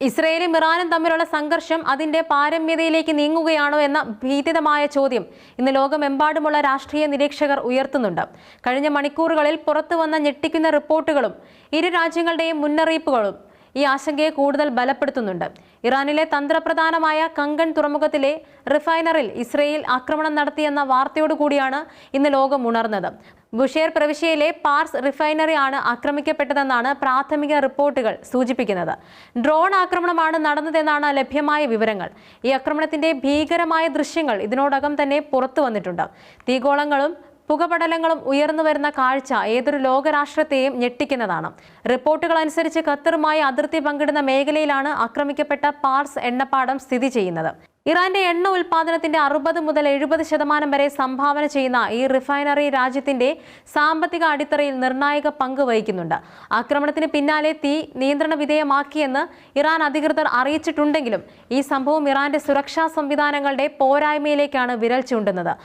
ഇസ്രയേലും ഇറാനും തമ്മിലുള്ള സംഘർഷം അതിന്റെ പാരമ്യതയിലേക്ക് നീങ്ങുകയാണോ എന്ന ഭീതിതമായ ചോദ്യം ഇന്ന് ലോകമെമ്പാടുമുള്ള രാഷ്ട്രീയ നിരീക്ഷകർ ഉയർത്തുന്നുണ്ട്. കഴിഞ്ഞ മണിക്കൂറുകളിൽ പുറത്തുവന്ന ഞെട്ടിക്കുന്ന റിപ്പോർട്ടുകളും ഇരു രാജ്യങ്ങളുടെയും മുന്നറിയിപ്പുകളും ഈ ആശങ്കയെ കൂടുതൽ ബലപ്പെടുത്തുന്നുണ്ട്. ഇറാനിലെ തന്ത്രപ്രധാനമായ കങ്കൺ തുറമുഖത്തിലെ റിഫൈനറിൽ ഇസ്രയേൽ ആക്രമണം നടത്തിയെന്ന വാർത്തയോടുകൂടിയാണ് ഇന്ന് ലോകം ഉണർന്നത്. ബുഷേർ പ്രവിശ്യയിലെ പാർസ് റിഫൈനറി ആണ് ആക്രമിക്കപ്പെട്ടതെന്നാണ് പ്രാഥമിക റിപ്പോർട്ടുകൾ സൂചിപ്പിക്കുന്നത്. ഡ്രോൺ ആക്രമണമാണ് നടന്നതെന്നാണ് ലഭ്യമായ വിവരങ്ങൾ. ഈ ആക്രമണത്തിന്റെ ഭീകരമായ ദൃശ്യങ്ങൾ ഇതിനോടകം തന്നെ പുറത്തു വന്നിട്ടുണ്ട് തീഗോളങ്ങളും പുകപടലങ്ങളും ഉയർന്നു വരുന്ന കാഴ്ച ഏതൊരു ലോകരാഷ്ട്രത്തെയും ഞെട്ടിക്കുന്നതാണ്. റിപ്പോർട്ടുകൾ അനുസരിച്ച് ഖത്തറുമായി അതിർത്തി പങ്കിടുന്ന മേഖലയിലാണ് ആക്രമിക്കപ്പെട്ട പാർസ് എണ്ണപ്പാടം സ്ഥിതി ചെയ്യുന്നത്. ഇറാന്റെ എണ്ണ ഉൽപാദനത്തിന്റെ അറുപത് മുതൽ എഴുപത് ശതമാനം വരെ സംഭാവന ചെയ്യുന്ന ഈ റിഫൈനറി രാജ്യത്തിന്റെ സാമ്പത്തിക അടിത്തറയിൽ നിർണായക പങ്ക് വഹിക്കുന്നുണ്ട്. ആക്രമണത്തിന് പിന്നാലെ തീ നിയന്ത്രണ വിധേയമാക്കിയെന്ന് ഇറാൻ അധികൃതർ അറിയിച്ചിട്ടുണ്ടെങ്കിലും ഈ സംഭവം ഇറാന്റെ സുരക്ഷാ സംവിധാനങ്ങളുടെ പോരായ്മയിലേക്കാണ് വിരൽ ചൂണ്ടുന്നത്.